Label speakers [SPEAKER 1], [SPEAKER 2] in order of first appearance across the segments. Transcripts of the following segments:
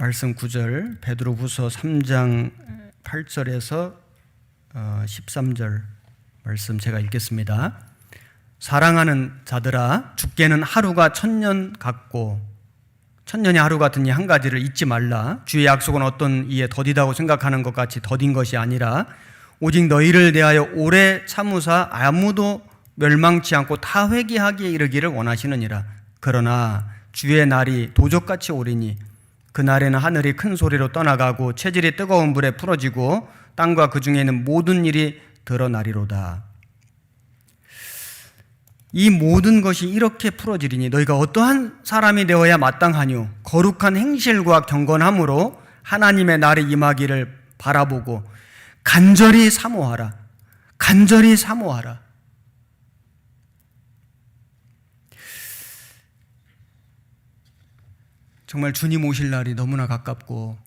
[SPEAKER 1] 말씀 9절 베드로후서 3장 8절에서 13절 말씀 제가 읽겠습니다. 사랑하는 자들아 죽게는 하루가 천년 같고 천년이 하루 같으니 한 가지를 잊지 말라 주의 약속은 어떤 이에 더디다고 생각하는 것 같이 더딘 것이 아니라 오직 너희를 대하여 오래 참으사 아무도 멸망치 않고 다 회개하기에 이르기를 원하시느니라 그러나 주의 날이 도적같이 오리니 그날에는 하늘이 큰 소리로 떠나가고 체질이 뜨거운 불에 풀어지고 땅과 그 중에 있는 모든 일이 드러나리로다. 이 모든 것이 이렇게 풀어지리니 너희가 어떠한 사람이 되어야 마땅하뇨 거룩한 행실과 경건함으로 하나님의 날에 임하기를 바라보고 간절히 사모하라. 간절히 사모하라. 정말 주님 오실 날이 너무나 가깝고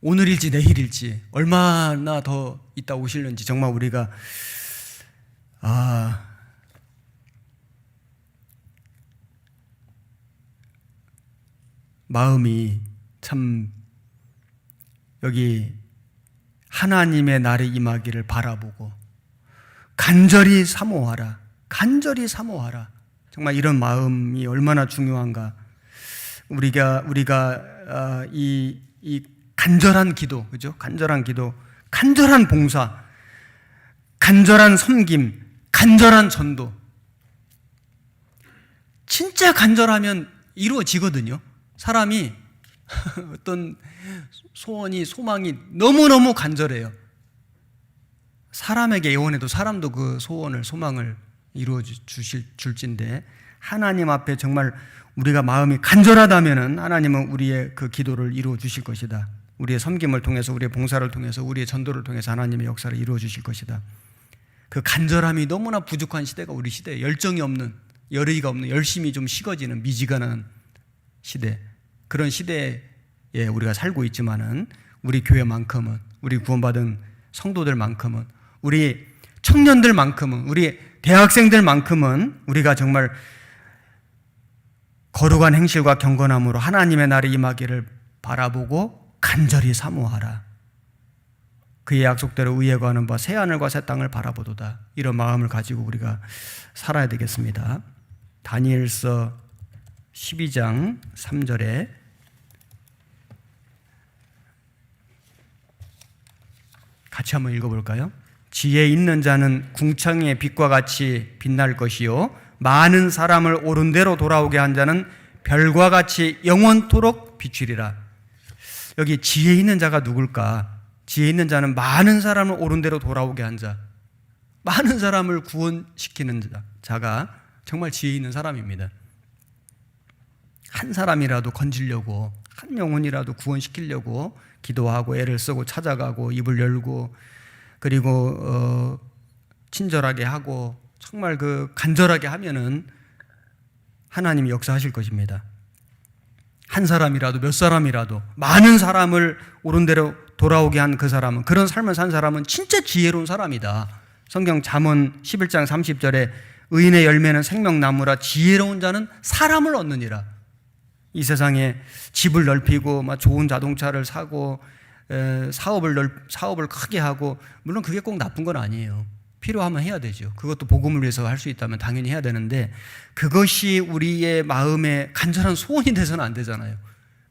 [SPEAKER 1] 오늘일지 내일일지 얼마나 더 있다 오실는지 정말 우리가 아 마음이 참 여기 하나님의 날에 임하기를 바라보고 간절히 사모하라. 간절히 사모하라. 정말 이런 마음이 얼마나 중요한가. 우리가 우리가 어, 이, 이 간절한 기도, 그죠? 간절한 기도, 간절한 봉사, 간절한 섬김, 간절한 전도. 진짜 간절하면 이루어지거든요. 사람이 어떤 소원이 소망이 너무너무 간절해요. 사람에게 예원해도 사람도 그 소원을 소망을 이루어 주실 줄진데 하나님 앞에 정말 우리가 마음이 간절하다면은 하나님은 우리의 그 기도를 이루어 주실 것이다. 우리의 섬김을 통해서 우리의 봉사를 통해서 우리의 전도를 통해서 하나님의 역사를 이루어 주실 것이다. 그 간절함이 너무나 부족한 시대가 우리 시대에 열정이 없는 열의가 없는 열심히 좀 식어지는 미지근한 시대 그런 시대에 우리가 살고 있지만은 우리 교회만큼은 우리 구원받은 성도들만큼은 우리 청년들만큼은 우리 대학생들만큼은 우리가 정말 거룩한 행실과 경건함으로 하나님의 날이 임하기를 바라보고 간절히 사모하라. 그의 약속대로 의에 거하는 바새 하늘과 새 땅을 바라보도다. 이런 마음을 가지고 우리가 살아야 되겠습니다. 다니엘서 12장 3절에 같이 한번 읽어볼까요? 지혜 있는 자는 궁창의 빛과 같이 빛날 것이요 많은 사람을 옳은 대로 돌아오게 한 자는 별과 같이 영원토록 비추리라. 여기 지혜 있는 자가 누굴까? 지혜 있는 자는 많은 사람을 옳은 대로 돌아오게 한 자. 많은 사람을 구원시키는 자. 자가 정말 지혜 있는 사람입니다. 한 사람이라도 건지려고 한 영혼이라도 구원시키려고 기도하고 애를 쓰고 찾아가고 입을 열고 그리고 어, 친절하게 하고 정말 그 간절하게 하면은 하나님이 역사하실 것입니다. 한 사람이라도 몇 사람이라도 많은 사람을 옳은 대로 돌아오게 한 그 사람은 그런 삶을 산 사람은 진짜 지혜로운 사람이다. 성경 잠언 11장 30절에 의인의 열매는 생명나무라 지혜로운 자는 사람을 얻느니라. 이 세상에 집을 넓히고 막 좋은 자동차를 사고 사업을 넓, 사업을 크게 하고 물론 그게 꼭 나쁜 건 아니에요. 필요하면 해야 되죠. 그것도 복음을 위해서 할 수 있다면 당연히 해야 되는데 그것이 우리의 마음에 간절한 소원이 돼서는 안 되잖아요.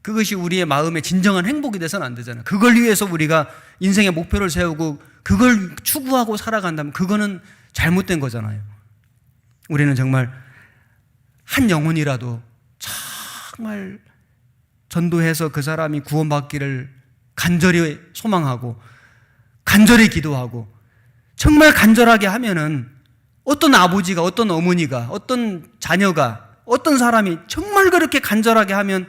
[SPEAKER 1] 그것이 우리의 마음의 진정한 행복이 돼서는 안 되잖아요. 그걸 위해서 우리가 인생의 목표를 세우고 그걸 추구하고 살아간다면 그거는 잘못된 거잖아요. 우리는 정말 한 영혼이라도 정말 전도해서 그 사람이 구원받기를 간절히 소망하고 간절히 기도하고 정말 간절하게 하면은 어떤 아버지가 어떤 어머니가 어떤 자녀가 어떤 사람이 정말 그렇게 간절하게 하면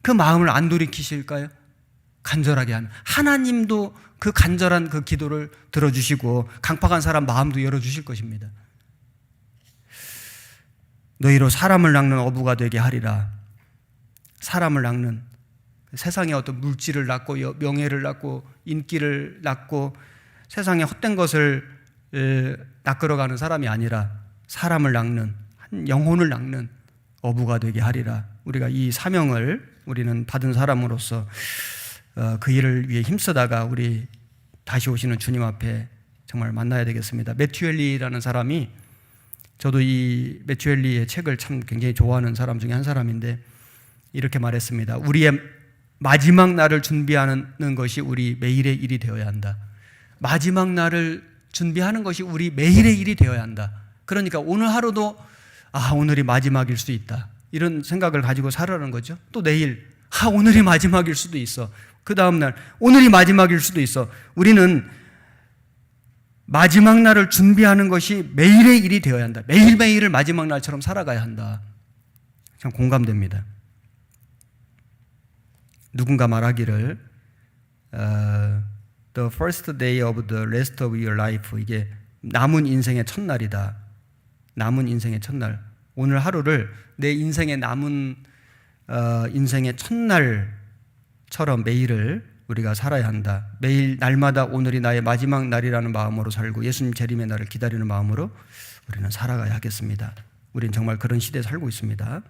[SPEAKER 1] 그 마음을 안 돌이키실까요? 간절하게 하면 하나님도 그 간절한 그 기도를 들어주시고 강팍한 사람 마음도 열어주실 것입니다. 너희로 사람을 낳는 어부가 되게 하리라. 사람을 낳는 세상의 어떤 물질을 낳고 명예를 낳고 인기를 낳고 세상의 헛된 것을 낚으러가는 사람이 아니라 사람을 낳는 한 영혼을 낳는 어부가 되게 하리라. 우리가 이 사명을 우리는 받은 사람으로서 어, 그 일을 위해 힘쓰다가 우리 다시 오시는 주님 앞에 정말 만나야 되겠습니다. 매튜엘리라는 사람이 저도 이 매튜엘리의 책을 참 굉장히 좋아하는 사람 중에 한 사람인데 이렇게 말했습니다. 우리의 마지막 날을 준비하는 것이 우리 매일의 일이 되어야 한다. 마지막 날을 준비하는 것이 우리 매일의 일이 되어야 한다. 그러니까 오늘 하루도 아, 오늘이 마지막일 수도 있다. 이런 생각을 가지고 살아라는 거죠. 또 내일 아, 오늘이 마지막일 수도 있어. 그 다음 날 오늘이 마지막일 수도 있어. 우리는 마지막 날을 준비하는 것이 매일의 일이 되어야 한다. 매일매일을 마지막 날처럼 살아가야 한다. 참 공감됩니다. 누군가 말하기를 어, The first day of the rest of your life 이게 남은 인생의 첫날이다. 남은 인생의 첫날. 오늘 하루를 내 인생의 남은 어, 인생의 첫날처럼 매일을 우리가 살아야 한다. 매일 날마다 오늘이 나의 마지막 날이라는 마음으로 살고 예수님 재림의 날을 기다리는 마음으로 우리는 살아가야 하겠습니다. 우리는 정말 그런 시대에 살고 있습니다.